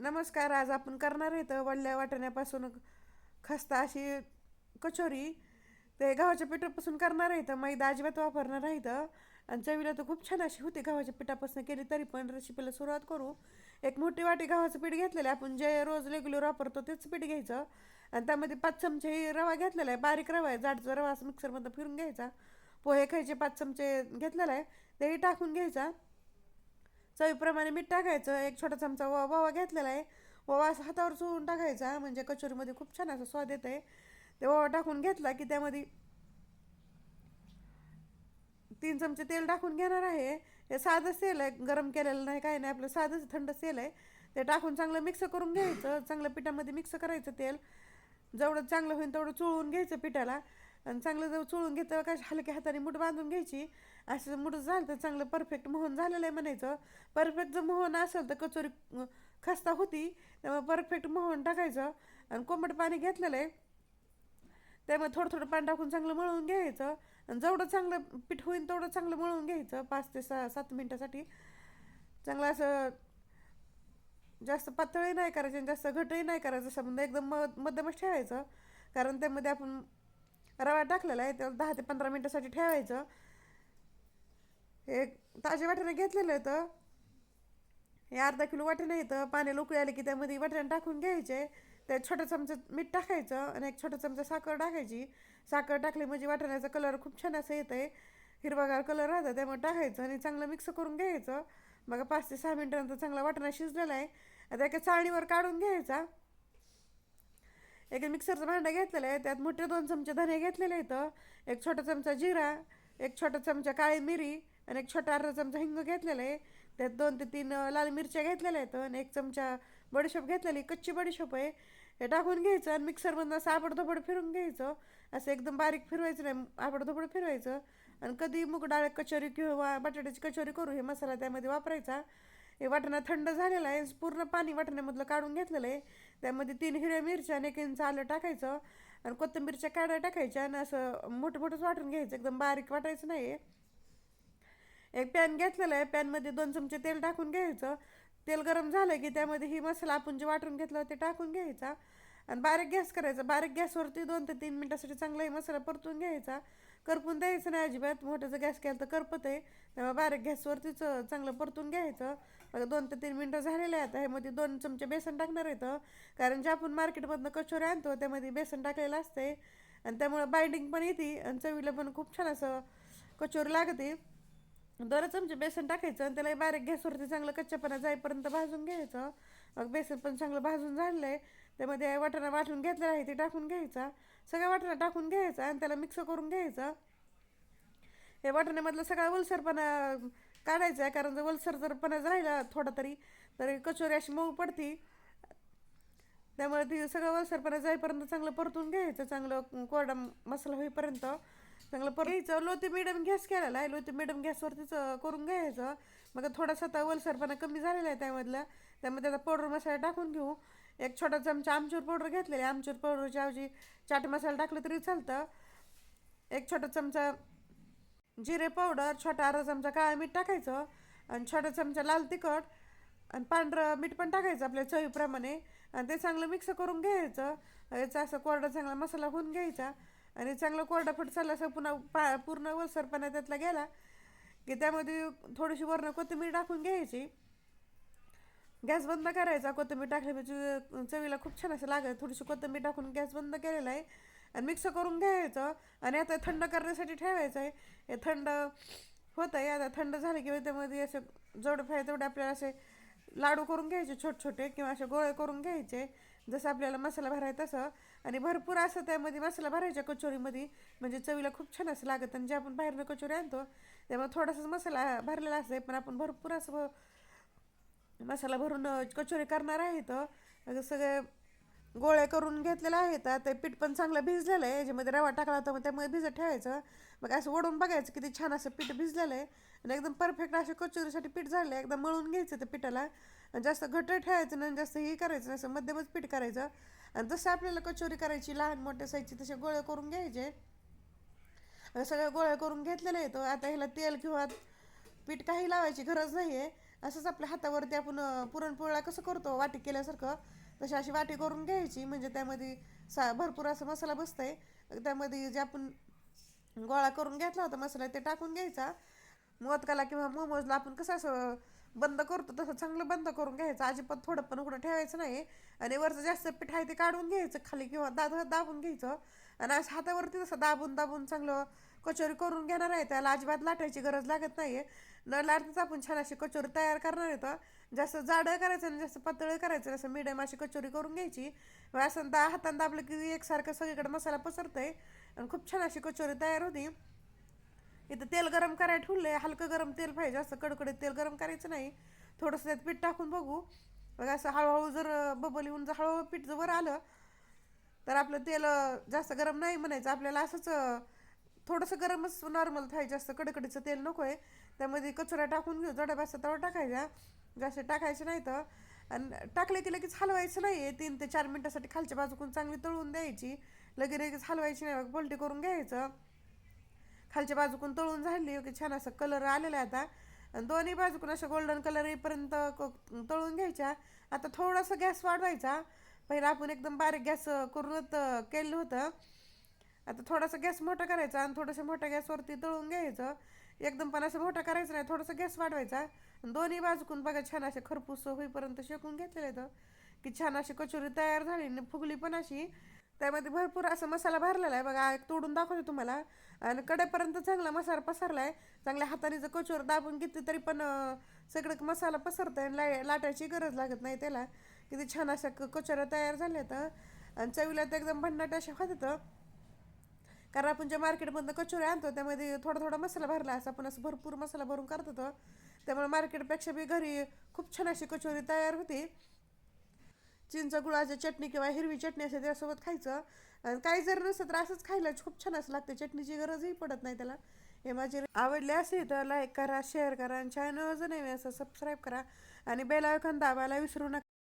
नमस्कार आज आपण करणार आहे तर वडल्या वाटण्यापासून खस्ता अशी कचोरी. ते गव्हाच्या पिठापासून करणार आहे तर मैदा अजिबात वापरणार आहे तर आणि चवीला तर खूप छान अशी होती गव्हाच्या पिठापासून केली तरी पण रेसिपीला सुरुवात करू. एक मोठी वाटी गव्हाचं पीठ घेतलेलं आहे आपण जे रोज रेग्युलर वापरतो तेच पीठ घ्यायचं. आणि त्यामध्ये पाच चमचे रवा घेतलेला आहे बारीक रवा आहे जाडचा रवा असं मिक्सरमधून फिरून घ्यायचा. पोहे खायचे पाच चमचे घेतलेला आहे तेही टाकून घ्यायचा. चवीप्रमाणे मीठ टाकायचं. एक छोटा चमचा व ओवा घेतलेला आहे. ओवा असा हातावर चोळून टाकायचा म्हणजे कचोरीमध्ये खूप छान असा स्वाद येत आहे ते ओवा टाकून घेतला की त्यामध्ये तीन चमचे तेल टाकून घेणार आहे. हे साधंच तेल आहे गरम केलेलं नाही काही नाही आपलं साधंच थंड तेल आहे. ते टाकून चांगलं मिक्स करून घ्यायचं चांगलं पिठामध्ये मिक्स करायचं तेल. जेवढं चांगलं होईल तेवढं चोळून घ्यायचं पिठाला. आणि चांगलं जर चोळून घेतं काय हलक्या हाताने मूठ बांधून घ्यायची असं मुडं झालं तर चांगलं परफेक्ट मोहन झालेलं आहे म्हणायचं. परफेक्ट जर मोहन असेल तर कचोरी खस्ता होती त्यामुळे परफेक्ट मोहन टाकायचं आणि कोंबट पाणी घेतलेलं आहे. त्यामुळे थोडं थोडं पाणी टाकून चांगलं मळून घ्यायचं आणि जेवढं चांगलं पीठ होईल तेवढं चांगलं मळून घ्यायचं पाच ते सहा सात मिनटासाठी. चांगलं असं जास्त पातळही नाही करायचं आणि जास्त घटही नाही करायचं संबंध म्हणजे एकदम म मध्यमच ठेवायचं. कारण त्यामध्ये आपण रवा टाकलेला आहे त्याला दहा ते पंधरा मिनटासाठी ठेवायचं. हे ताजे वाटाणे घेतलेलं होतं. हे अर्धा किलो वाटाणे येतं पाणी उकळी आले की त्यामध्ये वाटाणे टाकून घ्यायचे. त्यात छोटा चमचा मीठ टाकायचं आणि एक छोटा चमचा साखर टाकायची. साखर टाकली म्हणजे वाटाण्याचा कलर खूप छान असं येतं आहे हिरवागार कलर राहतं त्यामुळे टाकायचं आणि चांगलं मिक्स करून घ्यायचं. मग पाच ते सहा मिनटानंतर चांगला वाटाणा शिजलेला आहे. आता एका चाळणीवर काढून घ्यायचा. एक मिक्सरचं भांडं घेतलेलं आहे. त्यात मोठे दोन चमचे धने घेतलेले आहेत. एक छोटा चमचा जिरा एक छोटा चमचा काळी मिरी आणि एक छोटा अर्धा चमचा हिंग घेतलेला आहे. त्यात दोन ते तीन लाल मिरच्या घेतलेल्या आहेत आणि एक चमचा बडीशोप घेतलेली कच्ची बडीशोप आहे. हे टाकून घ्यायचं आणि मिक्सरमधनं असं आबडधोबड फिरून घ्यायचं. असं एकदम बारीक फिरवायचं नाही आबडधोबड फिरवायचं. आणि कधी मूग डाळ कचोरी किंवा बटाट्याची कचोरी करू हे मसाला त्यामध्ये वापरायचा. हे वाटणं थंड झालेलं आहे. पूर्ण पाणी वाटण्यामधलं काढून घेतलेलं आहे. त्यामध्ये तीन हिरव्या मिरच्या आणि एक इंच आलं टाकायचं. आणि कोथिंबीरच्या काड्या टाकायच्या आणि असं मोठं मोठंच वाटून घ्यायचं. एकदम बारीक वाटायचं नाही आहे एक पॅन घेतलेलं आहे. पॅनमध्ये दोन चमचे तेल टाकून घ्यायचं. तेल गरम झालं की त्यामध्ये ही मसाला आपण जे वाटून घेतला ते टाकून घ्यायचा. आणि बारीक गॅस करायचा. बारीक गॅसवरती दोन ते तीन मिनटासाठी चांगलाही मसाला परतून घ्यायचा. करपून द्यायचं नाही अजिबात. मोठ्याचा गॅस केला तर करपत आहे. त्यामुळे बारीक गॅसवरतीच चांगलं परतून घ्यायचं. मग दोन ते तीन मिनटं झालेले आहेत. ह्यामध्ये दोन चमचे बेसन टाकणार आहेत कारण जे आपण मार्केटमधनं कचोरी आणतो त्यामध्ये बेसन टाकलेलं असते आणि त्यामुळं बाइंडिंग पण येते. आणि चवीला पण खूप छान असं कचोरी लागते. दर चमचे बेसन टाकायचं आणि त्याला बारीक गॅसवरती चांगलं कच्च्यापणा जाईपर्यंत भाजून घ्यायचं. मग बेसन पण चांगलं भाजून झालेलं आहे त्यामध्ये वाटाणा वाटून घेतलेला आहे ते टाकून घ्यायचा. सगळा वाटाणा टाकून घ्यायचा आणि त्याला मिक्स करून घ्यायचं. हे वाटाण्यामधला सगळा वलसरपणा काढायचा आहे कारण जर वलसर जर पणा राहिला थोडा तरी तर कचोरी अशी मऊ पडती. त्यामुळे ती सगळं वलसरपणा जाईपर्यंत चांगलं परतून घ्यायचं चांगलं कोरडा मसाला होईपर्यंत. चांगलं पर घ्यायचं. लो मिडियम गॅस केलेला आहे. लो ते मिडियम गॅसवरतीच करून घ्यायचं. मग थोडासा आता वलसरपणा कमी झालेला आहे त्यामधला. त्यामध्ये आता पावडर मसाला टाकून घेऊ. एक छोटा चमचा आमचूर पावडर घेतलेली आहे. आमचूर पावडरच्या ऐवजी चाट मसाला टाकलं तरी चालतं. एक छोटा चमचा जिरे पावडर छोटा अर्धा चमचा काळा मीठ टाकायचं. आणि छोटा चमचा लाल तिखट आणि पांढरं मीठ पण टाकायचं आपल्या चवीप्रमाणे. आणि ते चांगलं मिक्स करून घ्यायचं. याचा असं कोरडा चांगला मसाला होऊन घ्यायचा. आणि चांगलं कोरडाफट फट असं पुन्हा पा पूर्ण वलसरपणा त्यातला गेला की त्यामध्ये थोडीशी वरणं कोथिंबीर टाकून घ्यायची. गॅस बंद करायचा कोथिंबीर टाकल्याची म्हणजे चवीला खूप छान असं लागत थोडीशी कोथिंबीर टाकून गॅस बंद केलेला आहे. आणि मिक्स करून घ्यायचं आणि आता थंड करण्यासाठी ठेवायचं आहे. हे थंड होत आहे आता थंड झालं की त्यामध्ये असं जेवढे फाय तेवढे आपल्याला असे लाडू करून घ्यायचे छोटे छोटे किंवा असे गोळे करून घ्यायचे. जसं आपल्याला मसाला भरायचा तसं. आणि भरपूर असं त्यामध्ये मसाला भरायच्या कचोरीमध्ये म्हणजे चवीला खूप छान असं लागत. आणि जे आपण बाहेरनं कचोरी आणतो त्यामुळे थोडासाच मसाला भरलेला असतो पण आपण भरपूर असं मसाला भरून कचोरी करणार आहे तर सगळे गोळे करून घेतलेले आहेत ते पीठ पण चांगलं भिजलेलं आहे. याच्यामध्ये रवा टाकला होता मग त्यामुळे भिजत ठेवायचं. मग असं ओढून बघायचं किती छान असं पीठ भिजलेलं आहे. आणि एकदम परफेक्ट असं कचोरीसाठी पीठ झालं आहे. एकदम मळून घ्यायचं त्या पिठाला. आणि जास्त घट्ट ठेवायचं नाही जास्त हे करायचं नाही असं मध्यमच पीठ करायचं. आणि जसं आपल्याला कचोरी करायची लहान मोठ्या साईजची तसे गोळे करून घ्यायचे. सगळ्या गोळ्या करून घेतलेले येतो आता ह्याला तेल किंवा पीठ काही लावायची गरज नाही आहे असंच आपल्या हातावरती आपण पुरणपोळ्या कसं करतो वाटी केल्यासारखं तशी अशी वाटी करून घ्यायची. म्हणजे त्यामध्ये सा भरपूर असं मसाला बसतंय. त्यामध्ये जे आपण गोळा करून घेतला होता मसाला ते टाकून घ्यायचा. मोदकाला किंवा मोमोजला आपण कसं असं बंद करतो तसं चांगलं बंद करून घ्यायचं. अजिबात थोडं पण उघडं ठेवायचं नाही. आणि वरचं जास्त पीठ आहे ते काढून घ्यायचं खाली किंवा दाद दाबून घ्यायचं. आणि असं हातावरती तसं दाबून दाबून चांगलं कचोरी करून घेणार आहे. त्याला अजिबात लाटायची गरज लागत नाही न लाटताच आपण छान अशी कचोरी तयार करणार आहे तर. जास्त जाडं करायचं आणि जास्त पातळ करायचं असं मिडियम अशी कचोरी करून घ्यायची. असं दा हातानं दाबलं की एकसारखं सगळीकडे मसाला पसरतंय. आणि खूप छान अशी कचोरी तयार होती. इथं तेल गरम करायला ठेवलंय हलकं गरम तेल पाहिजे असं कडकडीत तेल गरम करायचं नाही. थोडंसं त्यात पीठ टाकून बघू. बघा असं हळूहळू जर बबल येऊन जर हळूहळू पीठ जर वर आलं तर आपलं तेल जास्त गरम नाही म्हणायचं. आपल्याला असंच थोडंसं गरमच नॉर्मल पाहिजे जास्त कडकडीचं तेल नको आहे त्यामध्ये कचरा टाकून घेऊ जड्या बसता तवा टाकायच्या जास्त टाकायचं नाही तर आणि टाकले की लगेच हलवायचं नाही आहे तीन ते चार मिनटासाठी खालच्या बाजूकून चांगली तळून द्यायची. लगे लगेच हलवायची नाही बघ पलटी करून घ्यायचं. खालच्या बाजूकून तळून झाली. की छान असं कलर आलेला आहे आता. आणि दोन्ही बाजूकून असं गोल्डन कलर येईपर्यंत क- तळून घ्यायच्या. आता थोडासा गॅस वाढवायचा. पहिला आपण एकदम बारीक गॅस करूनच केलं होतं. आता थोडासा गॅस मोठा करायचा आणि थोडंसं मोठ्या गॅसवरती तळून घ्यायचं. एकदम पण असं मोठा करायचं नाही थोडासा गॅस वाढवायचा. आणि दोन्ही बाजूकून बघा छान असे खरपूस होईपर्यंत शेकून घेतलेलं आहे की छान अशी कचोरी तयार झाली आणि फुगली पण अशी. त्यामध्ये भरपूर असा मसाला भरलेला आहे. बघा तोडून दाखवते तुम्हाला. आणि कडेपर्यंत चांगला मसाला पसरला आहे चांगल्या हाताने जर कचोर दाबून घेतली तरी पण सगळं मसाला पसरतं आणि ला लाटायची गरज लागत नाही त्याला. किती छान अशा क- कचोऱ्या तयार झाल्या तर आणि चवीला तर एकदम भन्नाट अशा होत कारण आपण ज्या मार्केटमधनं कचोऱ्या आणतो त्यामध्ये थोडा थोडा मसाला भरला असं आपण असं भरपूर मसाला भरून करत होतो त्यामुळे मार्केटपेक्षा बी घरी खूप छान अशी कचोरी तयार होती. चिंच गुळाची चटणी किंवा हिरवी चटणी असेल त्यासोबत खायचं. आणि काही जर नसतं तर असंच खायला खूप छान असं लागते. चटणीची गरजही पडत नाही त्याला. हे माझे आवडले असेल तर लाईक करा शेअर करा आणि चॅनल जर नाही असं सबस्क्राईब करा. आणि बेल आयकॉन दाबायला विसरू नका.